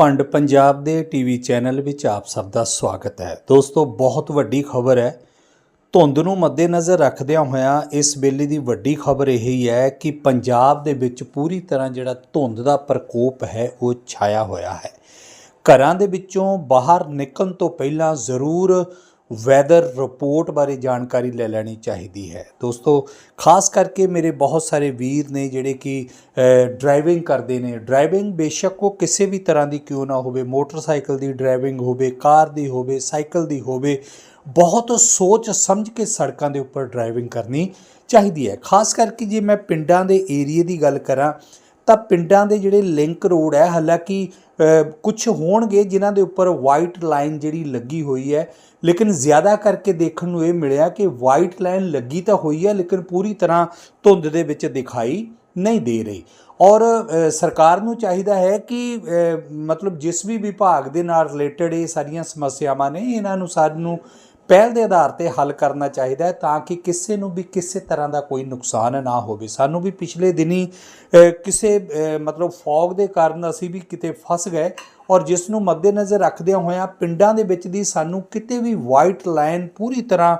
ਭੰਡ ਪੰਜਾਬ ਦੇ TV channel ਵਿੱਚ ਆਪ ਸਭ ਦਾ ਸਵਾਗਤ ਹੈ। ਦੋਸਤੋ, ਬਹੁਤ ਵੱਡੀ ਖਬਰ ਹੈ। ਧੁੰਦ ਨੂੰ ਮੱਦੇਨਜ਼ਰ ਰੱਖਦਿਆਂ ਹੋਇਆਂ ਇਸ ਵੇਲੇ ਦੀ ਵੱਡੀ ਖਬਰ ਇਹ ਹੀ ਹੈ ਕਿ ਪੰਜਾਬ ਦੇ ਵਿੱਚ ਪੂਰੀ ਤਰ੍ਹਾਂ ਜਿਹੜਾ ਧੁੰਦ ਦਾ ਪ੍ਰਕੋਪ ਹੈ, ਉਹ ਛਾਇਆ ਹੋਇਆ ਹੈ। ਘਰਾਂ ਦੇ ਵਿੱਚੋਂ ਬਾਹਰ ਨਿਕਲਣ ਤੋਂ ਪਹਿਲਾਂ ਜ਼ਰੂਰ ਵੈਦਰ ਰਿਪੋਰਟ ਬਾਰੇ ਜਾਣਕਾਰੀ ਲੈ ਲੈਣੀ ਚਾਹੀਦੀ ਹੈ। ਦੋਸਤੋ, ਖਾਸ ਕਰਕੇ ਮੇਰੇ ਬਹੁਤ ਸਾਰੇ ਵੀਰ ਨੇ ਜਿਹੜੇ ਕਿ ਡਰਾਈਵਿੰਗ ਕਰਦੇ ਨੇ। ਡਰਾਈਵਿੰਗ ਬੇਸ਼ੱਕ ਉਹ ਕਿਸੇ ਵੀ ਤਰ੍ਹਾਂ ਦੀ ਕਿਉਂ ਨਾ ਹੋਵੇ, ਮੋਟਰਸਾਈਕਲ ਦੀ ਡਰਾਈਵਿੰਗ ਹੋਵੇ, ਕਾਰ ਦੀ ਹੋਵੇ, ਸਾਈਕਲ ਦੀ ਹੋਵੇ, ਬਹੁਤ ਸੋਚ ਸਮਝ ਕੇ ਸੜਕਾਂ ਦੇ ਉੱਪਰ ਡਰਾਈਵਿੰਗ ਕਰਨੀ ਚਾਹੀਦੀ ਹੈ। ਖਾਸ ਕਰਕੇ ਜੇ ਮੈਂ ਪਿੰਡਾਂ ਦੇ ਏਰੀਏ ਦੀ ਗੱਲ ਕਰਾਂ ਤਾਂ ਪਿੰਡਾਂ ਦੇ ਜਿਹੜੇ ਲਿੰਕ ਰੋਡ ਹੈ, ਹਾਲਾਂਕਿ ਕੁਝ ਹੋਣਗੇ ਜਿਨ੍ਹਾਂ ਦੇ ਉੱਪਰ ਵਾਈਟ ਲਾਈਨ ਜਿਹੜੀ ਲੱਗੀ ਹੋਈ ਹੈ। ਲੇਕਿਨ ਜ਼ਿਆਦਾ ਕਰਕੇ ਦੇਖਣ ਨੂੰ ਇਹ ਮਿਲਿਆ ਕਿ ਵਾਈਟ ਲਾਈਨ ਲੱਗੀ ਤਾਂ ਹੋਈ ਹੈ, ਲੇਕਿਨ ਪੂਰੀ ਤਰ੍ਹਾਂ ਧੁੰਦ ਦੇ ਵਿੱਚ ਦਿਖਾਈ ਨਹੀਂ ਦੇ ਰਹੀ। ਔਰ ਸਰਕਾਰ ਨੂੰ ਚਾਹੀਦਾ ਹੈ ਕਿ ਮਤਲਬ ਜਿਸ ਵੀ ਵਿਭਾਗ ਦੇ ਨਾਲ ਰਿਲੇਟਡ ਇਹ ਸਾਰੀਆਂ ਸਮੱਸਿਆਵਾਂ ਨੇ, ਇਹਨਾਂ ਨੂੰ ਸਾਨੂੰ ਪਹਿਲ ਦੇ ਆਧਾਰ ਤੇ ਹੱਲ ਕਰਨਾ ਚਾਹੀਦਾ ਹੈ ਤਾਂ ਕਿ ਕਿਸੇ ਨੂੰ ਵੀ ਕਿਸੇ ਤਰ੍ਹਾਂ ਦਾ ਕੋਈ ਨੁਕਸਾਨ ਨਾ ਹੋਵੇ। ਸਾਨੂੰ ਵੀ ਪਿਛਲੇ ਦਿਨੀ ਕਿਸੇ ਮਤਲਬ ਫੌਗ ਦੇ ਕਾਰਨ ਅਸੀਂ ਵੀ ਕਿਤੇ ਫਸ ਗਏ ਔਰ ਜਿਸ ਨੂੰ ਮੱਦੇਨਜ਼ਰ ਰੱਖਦਿਆਂ ਹੋਇਆਂ ਪਿੰਡਾਂ ਦੇ ਵਿੱਚ ਦੀ ਸਾਨੂੰ ਕਿਤੇ ਵੀ ਵਾਈਟ ਲਾਈਨ ਪੂਰੀ ਤਰ੍ਹਾਂ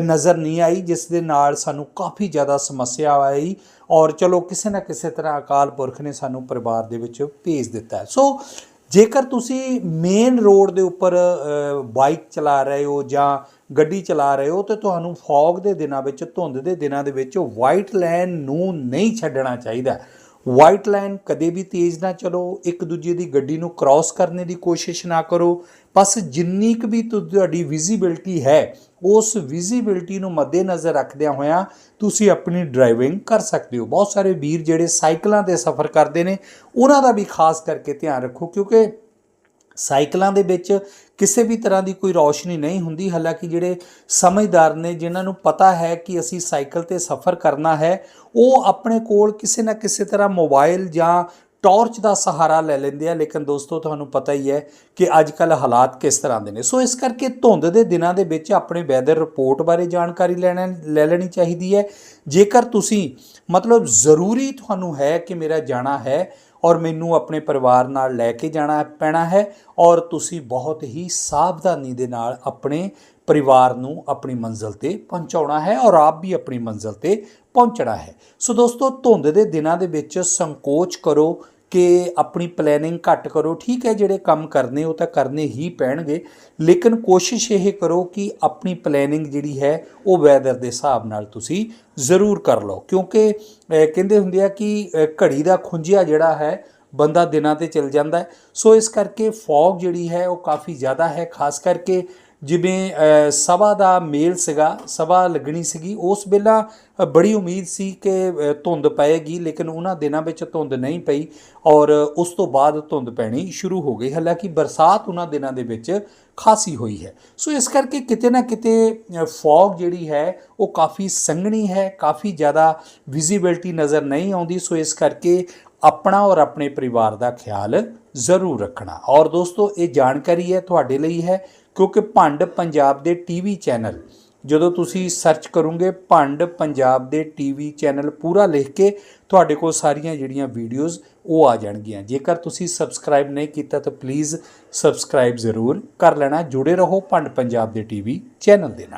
ਨਜ਼ਰ ਨਹੀਂ ਆਈ, ਜਿਸ ਦੇ ਨਾਲ ਸਾਨੂੰ ਕਾਫੀ ਜ਼ਿਆਦਾ ਸਮੱਸਿਆ ਆਈ ਔਰ ਚਲੋ ਕਿਸੇ ਨਾ ਕਿਸੇ ਤਰ੍ਹਾਂ ਅਕਾਲ ਪੁਰਖ ਨੇ ਸਾਨੂੰ ਪਰਿਵਾਰ ਦੇ ਵਿੱਚ ਭੇਜ ਦਿੱਤਾ ਸੋ ਜੇਕਰ ਤੁਸੀਂ ਮੇਨ ਰੋਡ ਦੇ ਉੱਪਰ ਬਾਈਕ ਚਲਾ ਰਹੇ ਹੋ ਜਾਂ ਗੱਡੀ ਚਲਾ ਰਹੇ ਹੋ, ਤੇ ਤੁਹਾਨੂੰ ਫੌਗ ਦੇ ਦਿਨਾਂ ਵਿੱਚ, ਧੁੰਦ ਦੇ ਦਿਨਾਂ ਦੇ ਵਿੱਚ ਵਾਈਟ ਲਾਈਨ ਨੂੰ ਨਹੀਂ ਛੱਡਣਾ ਚਾਹੀਦਾ। ਵਾਈਟ ਲਾਈਨ ਕਦੇ ਵੀ ਤੇਜ਼ ਨਾ ਚਲੋ, ਇੱਕ ਦੂਜੇ ਦੀ ਗੱਡੀ ਨੂੰ ਕ੍ਰਾਸ ਕਰਨ ਦੀ ਕੋਸ਼ਿਸ਼ ਨਾ ਕਰੋ। ਬਸ ਜਿੰਨੀ ਕੁ ਵੀ ਤੁਹਾਡੀ ਵਿਜ਼ਿਬਿਲਟੀ ਹੈ, ਉਸ ਵਿਜ਼ਿਬਿਲਟੀ ਨੂੰ ਮੱਦੇਨਜ਼ਰ ਰੱਖਦਿਆਂ ਹੋਇਆਂ ਤੁਸੀਂ ਆਪਣੀ ਡਰਾਈਵਿੰਗ ਕਰ ਸਕਦੇ ਹੋ। ਬਹੁਤ ਸਾਰੇ ਵੀਰ ਜਿਹੜੇ ਸਾਈਕਲਾਂ ਤੇ ਸਫ਼ਰ ਕਰਦੇ ਨੇ, ਉਹਨਾਂ ਦਾ ਵੀ ਖਾਸ ਕਰਕੇ ਧਿਆਨ ਰੱਖੋ, ਕਿਉਂਕਿ ਸਾਈਕਲਾਂ ਦੇ ਵਿੱਚ ਕਿਸੇ ਵੀ ਤਰ੍ਹਾਂ ਦੀ ਕੋਈ ਰੌਸ਼ਨੀ ਨਹੀਂ ਹੁੰਦੀ, ਹਾਲਾਂਕਿ ਜਿਹੜੇ ਸਮਝਦਾਰ ਨੇ, ਜਿਨ੍ਹਾਂ ਨੂੰ ਪਤਾ ਹੈ ਕਿ ਅਸੀਂ ਸਾਈਕਲ ਤੇ ਸਫ਼ਰ ਕਰਨਾ ਹੈ, ਉਹ ਆਪਣੇ ਕੋਲ ਕਿਸੇ ਨਾ ਕਿਸੇ ਤਰ੍ਹਾਂ ਮੋਬਾਈਲ ਜਾਂ ਟਾਰਚ ਦਾ ਸਹਾਰਾ ਲੈ ਲੈਂਦੇ ਆ। ਲੇਕਿਨ ਦੋਸਤੋ, ਤੁਹਾਨੂੰ ਪਤਾ ਹੀ ਹੈ ਕਿ ਅੱਜ ਕੱਲ ਹਾਲਾਤ ਕਿਸ ਤਰ੍ਹਾਂ ਦੇ ਨੇ। ਸੋ ਇਸ ਕਰਕੇ ਧੁੰਦ ਦੇ ਦਿਨਾਂ ਦੇ ਵਿੱਚ ਆਪਣੇ ਵੈਦਰ ਰਿਪੋਰਟ ਬਾਰੇ ਜਾਣਕਾਰੀ ਲੈਣਾ, ਲੈ ਲੈਣੀ ਚਾਹੀਦੀ ਹੈ। ਜੇਕਰ ਤੁਸੀਂ ਮਤਲਬ ਜ਼ਰੂਰੀ ਤੁਹਾਨੂੰ ਹੈ ਕਿ ਮੇਰਾ ਜਾਣਾ ਹੈ ਔਰ ਮੈਨੂੰ ਆਪਣੇ ਪਰਿਵਾਰ ਨਾਲ ਲੈ ਕੇ ਜਾਣਾ ਪੈਣਾ ਹੈ ਔਰ ਤੁਸੀਂ ਬਹੁਤ ਹੀ ਸਾਵਧਾਨੀ ਦੇ ਨਾਲ ਆਪਣੇ ਪਰਿਵਾਰ ਨੂੰ ਆਪਣੀ ਮੰਜ਼ਿਲ ਤੇ ਪਹੁੰਚਾਉਣਾ ਹੈ ਔਰ ਆਪ ਵੀ ਆਪਣੀ ਮੰਜ਼ਿਲ ਤੇ ਪਹੁੰਚਣਾ ਹੈ। ਸੋ ਦੋਸਤੋ, ਧੁੰਦ ਦੇ ਦਿਨਾਂ ਦੇ ਵਿੱਚ ਸੰਕੋਚ ਕਰੋ ਕਿ ਆਪਣੀ ਪਲੈਨਿੰਗ ਘੱਟ ਕਰੋ। ਠੀਕ ਹੈ, ਜਿਹੜੇ ਕੰਮ ਕਰਨੇ ਉਹ ਤਾਂ ਕਰਨੇ ਹੀ ਪੈਣਗੇ, ਲੇਕਿਨ ਕੋਸ਼ਿਸ਼ ਇਹ ਕਰੋ ਕਿ ਆਪਣੀ ਪਲੈਨਿੰਗ ਜਿਹੜੀ ਹੈ, ਉਹ ਵੈਦਰ ਦੇ ਹਿਸਾਬ ਨਾਲ ਤੁਸੀਂ ਜ਼ਰੂਰ ਕਰ ਲਓ। ਕਿਉਂਕਿ ਕਹਿੰਦੇ ਹੁੰਦੇ ਆ ਕਿ ਘੜੀ ਦਾ ਖੁੰਝਿਆ ਜਿਹੜਾ ਹੈ, ਬੰਦਾ ਦਿਨਾਂ ਤੇ ਚਲ ਜਾਂਦਾ ਸੋ ਇਸ ਕਰਕੇ ਫੌਗ ਜਿਹੜੀ ਹੈ, ਉਹ ਕਾਫੀ ਜ਼ਿਆਦਾ ਹੈ, ਖਾਸ ਕਰਕੇ ਜਿਵੇਂ ਸਭਾ ਦਾ ਮੇਲ ਸੀਗਾ, ਸਭਾ ਲੱਗਣੀ ਸੀਗੀ, ਉਸ ਵੇਲਾ ਬੜੀ ਉਮੀਦ ਸੀ ਕਿ ਧੁੰਦ ਪਏਗੀ, ਲੇਕਿਨ ਉਹਨਾਂ ਦਿਨਾਂ ਵਿੱਚ ਧੁੰਦ ਨਹੀਂ ਪਈ ਔਰ ਉਸ ਤੋਂ ਬਾਅਦ ਧੁੰਦ ਪੈਣੀ ਸ਼ੁਰੂ ਹੋ ਗਈ। ਹਾਲਾਂਕਿ ਬਰਸਾਤ ਉਹਨਾਂ ਦਿਨਾਂ ਦੇ ਵਿੱਚ ਖਾਸੀ ਹੋਈ ਹੈ। ਸੋ ਇਸ ਕਰਕੇ ਕਿਤੇ ਨਾ ਕਿਤੇ ਫੌਗ ਜਿਹੜੀ ਹੈ, ਉਹ ਕਾਫੀ ਸੰਘਣੀ ਹੈ, ਕਾਫੀ ਜ਼ਿਆਦਾ ਵਿਜ਼ਿਬਿਲਟੀ ਨਜ਼ਰ ਨਹੀਂ ਆਉਂਦੀ। ਸੋ ਇਸ ਕਰਕੇ ਆਪਣਾ ਔਰ ਆਪਣੇ ਪਰਿਵਾਰ ਦਾ ਖਿਆਲ ਜ਼ਰੂਰ ਰੱਖਣਾ। ਔਰ ਦੋਸਤੋ, ਇਹ ਜਾਣਕਾਰੀ ਹੈ ਤੁਹਾਡੇ ਲਈ ਹੈ। ਕਿਉਂਕਿ ਭੰਡ ਪੰਜਾਬ ਦੇ ਟੀਵੀ ਚੈਨਲ। ਜਦੋਂ ਤੁਸੀਂ ਸਰਚ ਕਰੋਗੇ ਭੰਡ ਪੰਜਾਬ ਦੇ ਟੀਵੀ ਚੈਨਲ ਪੂਰਾ ਲਿਖ ਕੇ ਤੁਹਾਡੇ ਕੋਲ ਸਾਰੀਆਂ ਜਿਹੜੀਆਂ ਵੀਡੀਓਜ਼ ਉਹ ਆ ਜਾਣਗੀਆਂ। ਜੇਕਰ ਤੁਸੀਂ ਸਬਸਕ੍ਰਾਈਬ ਨਹੀਂ ਕੀਤਾ ਤਾਂ ਪਲੀਜ਼ ਸਬਸਕ੍ਰਾਈਬ ਜ਼ਰੂਰ ਕਰ ਲੈਣਾ। ਜੁੜੇ ਰਹੋ ਭੰਡ ਪੰਜਾਬ ਦੇ ਟੀਵੀ ਚੈਨਲ ਦੇ ਨਾਲ।